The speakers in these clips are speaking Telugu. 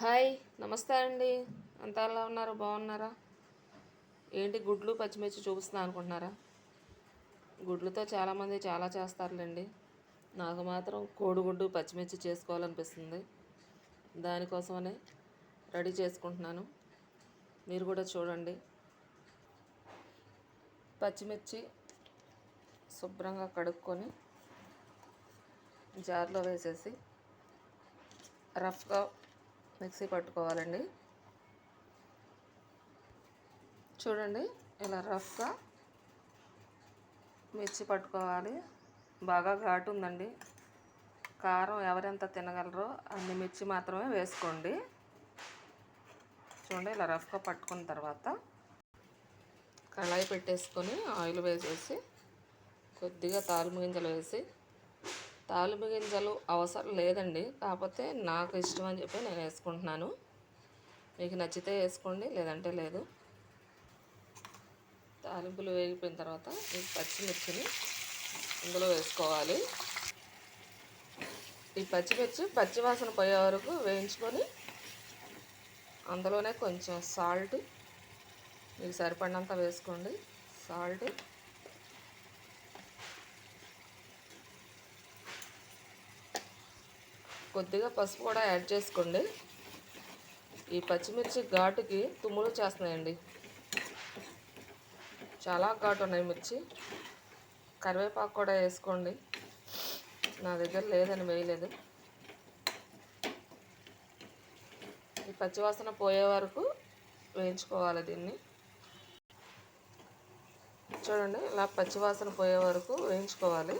హాయ్ నమస్తే అండి. అంతా ఎలా ఉన్నారు? బాగున్నారా? ఏంటి గుడ్లు పచ్చిమిర్చి చూపిస్తున్నా అనుకుంటున్నారా? గుడ్లతో చాలామంది చాలా చేస్తారులేండి. నాకు మాత్రం కోడిగుడ్డు పచ్చిమిర్చి చేసుకోవాలనిపిస్తుంది. దానికోసమనే రెడీ చేసుకుంటున్నాను. మీరు కూడా చూడండి. పచ్చిమిర్చి శుభ్రంగా కడుక్కొని జార్లో వేసేసి రఫ్గా మిక్సీ పట్టుకోవాలండి. చూడండి ఇలా రఫ్గా మిర్చి పట్టుకోవాలి. బాగా ఘాటు ఉందండి. కారం ఎవరెంత తినగలరో అన్ని మిర్చి మాత్రమే వేసుకోండి. చూడండి ఇలా రఫ్గా పట్టుకున్న తర్వాత కళాయి పెట్టేసుకొని ఆయిల్ వేసేసి కొద్దిగా తాలింపు గింజలు వేసి తాలింపు గింజలు అవసరం లేదండి. కాకపోతే నాకు ఇష్టం అని చెప్పి నేను వేసుకుంటున్నాను. మీకు నచ్చితే వేసుకోండి లేదంటే లేదు. తాలింపులు వేగిపోయిన తర్వాత ఈ పచ్చిమిర్చిని ఇందులో వేసుకోవాలి. ఈ పచ్చిమిర్చి పచ్చివాసన పోయే వరకు వేయించుకొని అందులోనే కొంచెం సాల్ట్ మీకు సరిపడినంత వేసుకోండి. సాల్ట్ కొద్దిగా పసుపు కూడా యాడ్ చేసుకోండి. ఈ పచ్చిమిర్చి ఘాటుకి తుమ్ములు చేస్తున్నాయండి. చాలా ఘాటు ఉన్నాయి మిర్చి. కరివేపాకు కూడా వేసుకోండి. నా దగ్గర లేదని వేయలేదు. ఈ పచ్చివాసన పోయే వరకు వేయించుకోవాలి దీన్ని. చూడండి ఇలా పచ్చివాసన పోయే వరకు వేయించుకోవాలి.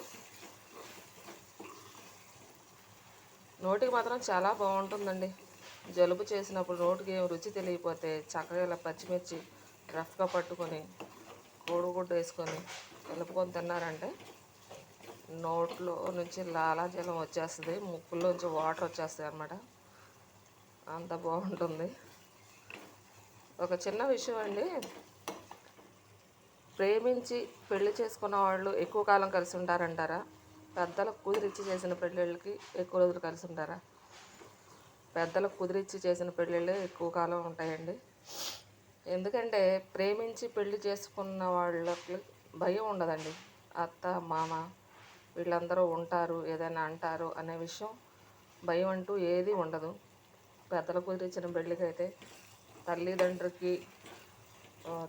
నోటికి మాత్రం చాలా బాగుంటుందండి. జలుబు చేసినప్పుడు నోటికి ఏం రుచి తెలియకపోతే చక్కగా ఇలా పచ్చిమిర్చి రఫ్గా పట్టుకొని కోడిగుడ్డు వేసుకొని కలుపుకొని తిన్నారంటే నోట్లో నుంచి లాలాజలం వచ్చేస్తుంది ముక్కుల్లోంచి వాటర్ వచ్చేస్తాయి అన్నమాట. అంత బాగుంటుంది. ఒక చిన్న విషయం అండి. ప్రేమించి పెళ్ళి చేసుకున్న వాళ్ళు ఎక్కువ కాలం కలిసి ఉంటారంటారా? పెద్దలకు కుదిరిచ్చి చేసిన పెళ్ళిళ్ళకి ఎక్కువ రోజులు కలిసి ఉంటారా? పెద్దలకు కుదిరిచ్చి చేసిన పెళ్ళిళ్ళే ఎక్కువ కాలం ఉంటాయండి. ఎందుకంటే ప్రేమించి పెళ్ళి చేసుకున్న వాళ్ళకి భయం ఉండదండి. అత్త మామ వీళ్ళందరూ ఉంటారు ఏదైనా అంటారు అనే విషయం భయం అంటూ ఏది ఉండదు. పెద్దలు కుదిరించిన పెళ్ళికైతే తల్లిదండ్రులకి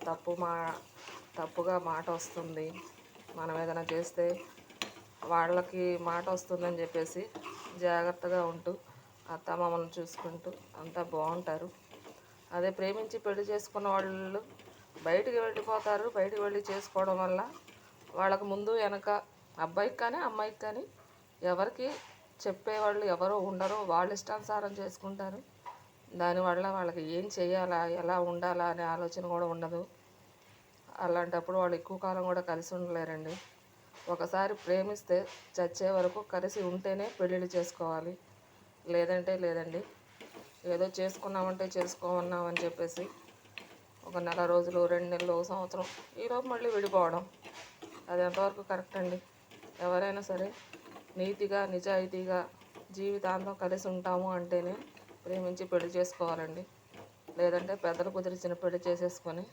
తప్పు మా తప్పుగా మాట వస్తుంది. మనం ఏదైనా చేస్తే వాళ్ళకి మాట వస్తుందని చెప్పేసి జాగ్రత్తగా ఉంటూ అత్త మామలను చూసుకుంటూ అంతా బాగుంటారు. అదే ప్రేమించి పెళ్ళి చేసుకున్న వాళ్ళు బయటికి వెళ్ళిపోతారు. బయటికి వెళ్ళి చేసుకోవడం వల్ల వాళ్ళకు ముందు వెనక అబ్బాయికి కానీ అమ్మాయికి కానీ ఎవరికి చెప్పేవాళ్ళు ఎవరో ఉండరో వాళ్ళ ఇష్టానుసారం చేసుకుంటారు. దానివల్ల వాళ్ళకి ఏం చేయాలా ఎలా ఉండాలా అనే ఆలోచన కూడా ఉండదు. అలాంటప్పుడు వాళ్ళు ఎక్కువ కాలం కూడా కలిసి ఉండలేరండి. ఒకసారి ప్రేమిస్తే చచ్చే వరకు కలిసి ఉంటేనే పెళ్ళిళ్ళు చేసుకోవాలి. లేదంటే లేదండి. ఏదో చేసుకున్నామంటే చేసుకోమన్నామని చెప్పేసి ఒక నెల రోజులు రెండు నెలలు ఒక సంవత్సరం ఈరోజు మళ్ళీ విడిపోవడం. అది ఎంతవరకు కరెక్ట్ అండి? ఎవరైనా సరే నీతిగా నిజాయితీగా జీవితాంతం కలిసి ఉంటాము అంటేనే ప్రేమించి పెళ్ళి చేసుకోవాలండి. లేదంటే పెద్దలు కుదిరిచిన పెళ్ళి చేసేసుకొని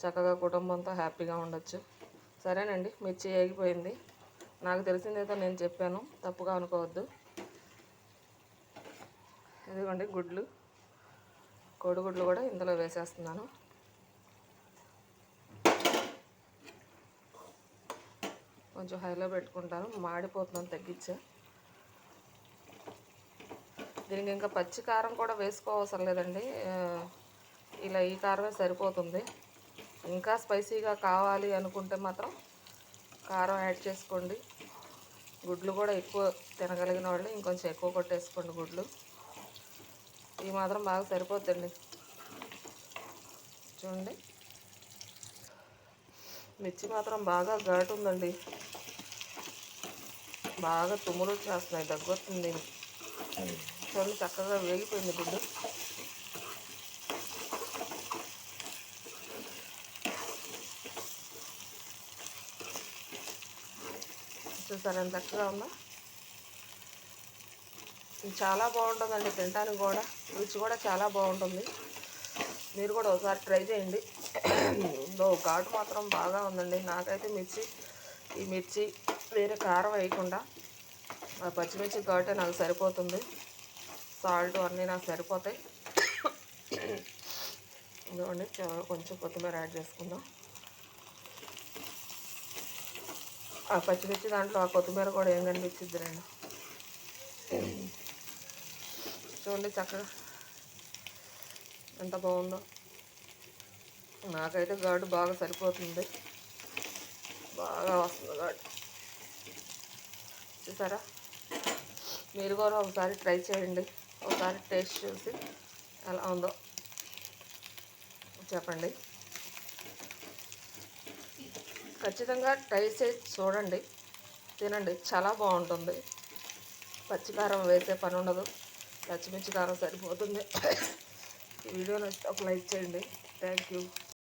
చక్కగా కుటుంబంతో హ్యాపీగా ఉండొచ్చు. సరేనండి మిర్చి ఏగిపోయింది. నాకు తెలిసిందేదో నేను చెప్పాను తప్పుగా అనుకోవద్దు. ఇదిగోండి గుడ్లు కోడిగుడ్లు కూడా ఇందులో వేసేస్తున్నాను. కొంచెం హైలో పెట్టుకుంటాను మాడిపోతున్నాను తగ్గించా. దీనికి ఇంకా పచ్చి కారం కూడా వేసుకోవసరం లేదండి. ఇలా ఈ కారమే సరిపోతుంది. ఇంకా స్పైసీగా కావాలి అనుకుంటే మాత్రం కారం యాడ్ చేసుకోండి. గుడ్లు కూడా ఎక్కువ తినగలిగిన వాళ్ళు ఇంకొంచెం ఎక్కువ కొట్టేసుకోండి గుడ్లు. ఇవి మాత్రం బాగా సరిపోతుంది చూడండి. మిర్చి మాత్రం బాగా ఘాటు ఉందండి బాగా తుమ్ములు వచ్చేస్తున్నాయి దగ్గొస్తుంది. చూడండి చక్కగా వేగిపోయింది గుడ్డు. చూసారా? ఎంత చక్కగా ఉందా. చాలా బాగుంటుందండి తినడానికి కూడా. రుచి కూడా చాలా బాగుంటుంది. మీరు కూడా ఒకసారి ట్రై చేయండి. ఇందులో ఘాటు మాత్రం బాగా ఉందండి. నాకైతే మిర్చి ఈ మిర్చి వేరే కారం వేయకుండా ఆ పచ్చిమిర్చి ఘాటే నాకు సరిపోతుంది. సాల్ట్ అన్నీ నాకు సరిపోతాయి. ఇదిగోండి కొంచెం కొత్తిమీర యాడ్ చేసుకుందాం. ఆ పచ్చిమిర్చి దాంట్లో ఆ కొత్తిమీర కూడా ఏం కనిపించింది రండి. చూడండి చక్కగా ఎంత బాగుందో. నాకైతే గాడు బాగా సరిపోతుంది. బాగా వస్తుంది గాడు. చూసారా? మీరు కూడా ఒకసారి ట్రై చేయండి. ఒకసారి టేస్ట్ చూసి ఎలా ఉందో చెప్పండి. ఖచ్చితంగా ట్రై చేసి చూడండి. తినండి. చాలా బాగుంటుంది. పచ్చికారం వేసే పని ఉండదు. పచ్చిమిర్చి కారం సరిపోతుంది. వీడియో నచ్చితే ఒక లైక్ చేయండి. Thank you.